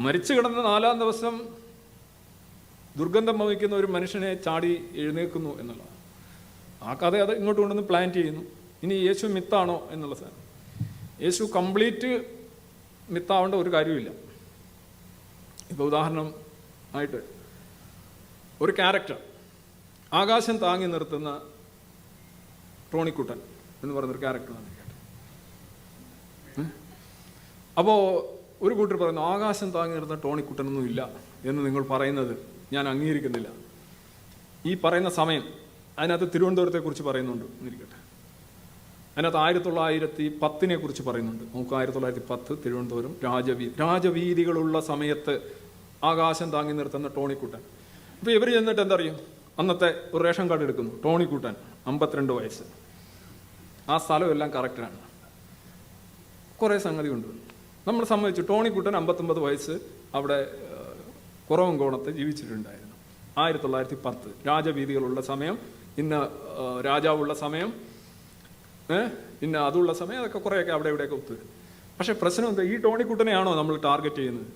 മരിച്ചു കിടന്ന നാലാം ദിവസം ദുർഗന്ധം വഹിക്കുന്ന ഒരു മനുഷ്യനെ ചാടി എഴുന്നേൽക്കുന്നു എന്നുള്ളതാണ്. ആ കഥ അത് ഇങ്ങോട്ട് കൊണ്ടുവന്ന് പ്ലാൻ ചെയ്യുന്നു. ഇനി യേശു മിത്താണോ എന്നുള്ള സാധനം. യേശു കംപ്ലീറ്റ് മിത്താവേണ്ട ഒരു കാര്യമില്ല ഇപ്പോൾ ഉദാഹരണം ആയിട്ട് ഒരു ക്യാരക്ടർ ആകാശം താങ്ങി നിർത്തുന്ന ടോണിക്കുട്ടൻ എന്ന് പറയുന്നൊരു ക്യാരക്ടറാണ് അപ്പോൾ ഒരു കൂട്ടർ പറയുന്നു ആകാശം താങ്ങി നിർന്ന ടോണിക്കുട്ടനൊന്നും ഇല്ല എന്ന് നിങ്ങൾ പറയുന്നത് ഞാൻ അംഗീകരിക്കുന്നില്ല. ഈ പറയുന്ന സമയം അതിനകത്ത് തിരുവനന്തപുരത്തെ കുറിച്ച് പറയുന്നുണ്ട്. എന്നിരിക്കട്ടെ അതിനകത്ത് ആയിരത്തി തൊള്ളായിരത്തി പത്തിനെ കുറിച്ച് പറയുന്നുണ്ട്. നമുക്ക് ആയിരത്തി തൊള്ളായിരത്തി പത്ത് തിരുവനന്തപുരം രാജവീ രാജവീതികളുള്ള സമയത്ത് ആകാശം താങ്ങി നിർത്തുന്ന ടോണിക്കുട്ടൻ അപ്പോൾ ഇവർ ചെന്നിട്ട് എന്തറിയും? അന്നത്തെ ഒരു റേഷൻ കാർഡ് എടുക്കുന്നു. ടോണിക്കുട്ടൻ അമ്പത്തിരണ്ട് വയസ്സ്. ആ സ്ഥലം എല്ലാം കറക്റ്റാണ് കുറേ സംഗതി ഉണ്ട് നമ്മൾ സമ്മതിച്ചു ടോണിക്കുട്ടൻ അമ്പത്തൊമ്പത് വയസ്സ് അവിടെ കുറവും കുറവൻകോണത്ത് ജീവിച്ചിട്ടുണ്ടായിരുന്നു. ആയിരത്തി തൊള്ളായിരത്തി പത്ത് രാജവീതികളുള്ള സമയം ഇന്ന രാജാവുള്ള സമയം ഇന്ന അതുള്ള സമയം അതൊക്കെ കുറേയൊക്കെ അവിടെ ഇവിടെയൊക്കെ ഒത്തുവരും. പക്ഷേ പ്രശ്നം എന്താ ഈ ടോണിക്കുട്ടനെയാണോ നമ്മൾ ടാർഗറ്റ് ചെയ്യുന്നത്?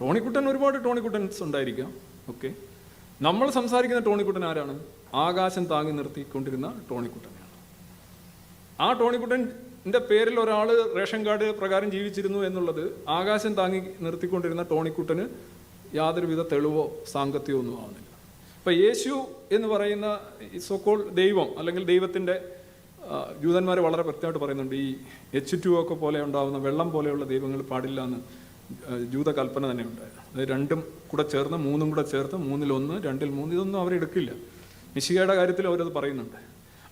ടോണിക്കുട്ടൻ ഒരുപാട് ടോണിക്കുട്ടൻസ് ഉണ്ടായിരിക്കാം ഓക്കെ? നമ്മൾ സംസാരിക്കുന്ന ടോണിക്കുട്ടൻ ആരാണ്? ആകാശം താങ്ങി നിർത്തിക്കൊണ്ടിരുന്ന ടോണിക്കുട്ടനെയാണ് ആ ടോണിക്കുട്ടന്റെ പേരിൽ ഒരാൾ റേഷൻ കാർഡ് പ്രകാരം ജീവിച്ചിരുന്നു എന്നുള്ളത് ആകാശം താങ്ങി നിർത്തിക്കൊണ്ടിരുന്ന ടോണിക്കുട്ടന് യാതൊരുവിധ തെളിവോ സാങ്കത്യമോ ഒന്നും ആവുന്നില്ല. അപ്പം യേശു എന്ന് പറയുന്ന സോക്കോൾ ദൈവം അല്ലെങ്കിൽ ദൈവത്തിന്റെ ജൂതന്മാർ വളരെ വ്യക്തമായിട്ട് പറയുന്നുണ്ട് ഈ എച്ച് ടു ഒക്കെ പോലെ ഉണ്ടാകുന്ന വെള്ളം പോലെയുള്ള ദൈവങ്ങൾ പാടില്ല എന്ന് ജൂത കൽപ്പന തന്നെ ഉണ്ടായിരുന്നു അതായത് രണ്ടും കൂടെ ചേർന്ന് മൂന്നും കൂടെ ചേർത്ത് മൂന്നിലൊന്ന് രണ്ടിൽ മൂന്ന് ഇതൊന്നും അവരെടുക്കില്ല മിശികയുടെ കാര്യത്തിൽ അവരത് പറയുന്നുണ്ട്.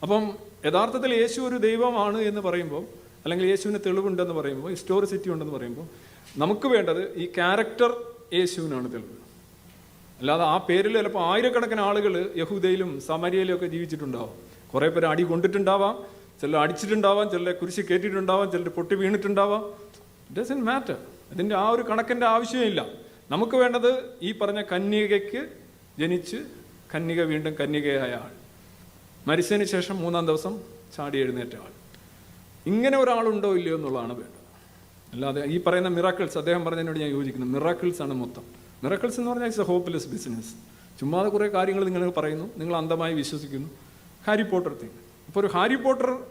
അപ്പം യഥാർത്ഥത്തിൽ യേശു ഒരു ദൈവമാണ് എന്ന് പറയുമ്പോൾ അല്ലെങ്കിൽ യേശുവിന് തെളിവുണ്ടെന്ന് പറയുമ്പോൾ ഹിസ്റ്റോറിസിറ്റി ഉണ്ടെന്ന് പറയുമ്പോൾ നമുക്ക് വേണ്ടത് ഈ ക്യാരക്ടർ യേശുവിനാണ് തെളിവ്. അല്ലാതെ ആ പേരിൽ ചിലപ്പോൾ ആയിരക്കണക്കിന് ആളുകൾ യഹൂദയിലും സമരിയയിലും ഒക്കെ ജീവിച്ചിട്ടുണ്ടാവും. കുറേ പേര് അടി കൊണ്ടിട്ടുണ്ടാവാം ചിലർ അടിച്ചിട്ടുണ്ടാവാം ചിലരെ കുരിശ് കയറ്റിയിട്ടുണ്ടാവാം ചിലർ പൊട്ടി വീണിട്ടുണ്ടാവാം. ഡസൻ മാറ്റർ അതിന്റെ ആ ഒരു കണക്കിന്റെ ആവശ്യമില്ല. നമുക്ക് വേണ്ടത് ഈ പറഞ്ഞ കന്യകയ്ക്ക് ജനിച്ച് കന്യക വീണ്ടും കന്യകയായ ആൾ. മരിച്ചതിന് ശേഷം മൂന്നാം ദിവസം ചാടി എഴുന്നേറ്റ ആൾ ഇങ്ങനെ ഒരാളുണ്ടോ ഇല്ലയോ എന്നുള്ളതാണ് വേണ്ടത്. അല്ലാതെ ഈ പറയുന്ന മിറാക്കിൾസ് അദ്ദേഹം പറഞ്ഞതിനോട് ഞാൻ യോജിക്കുന്നു. മിറാക്കിൾസ് ആണ് മൊത്തം. മിറാക്കിൾസ് എന്ന് പറഞ്ഞാൽ ഇറ്റ്സ് എ ഹോപ്പ്ലെസ് ബിസിനസ് ചുമ്മാതെ കുറേ കാര്യങ്ങൾ നിങ്ങൾ പറയുന്നു. നിങ്ങൾ അന്ധമായി വിശ്വസിക്കുന്നു. ഹാരി പോട്ടർ തിങ് അപ്പോൾ ഒരു ഹാരി പോട്ടർ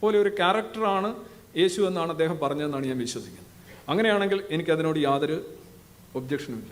പോലെ ഒരു ക്യാരക്ടറാണ് യേശു എന്നാണ് അദ്ദേഹം പറഞ്ഞതെന്നാണ് ഞാൻ വിശ്വസിക്കുന്നത്. അങ്ങനെയാണെങ്കിൽ എനിക്കതിനോട് യാതൊരു ഒബ്ജക്ഷനുമില്ല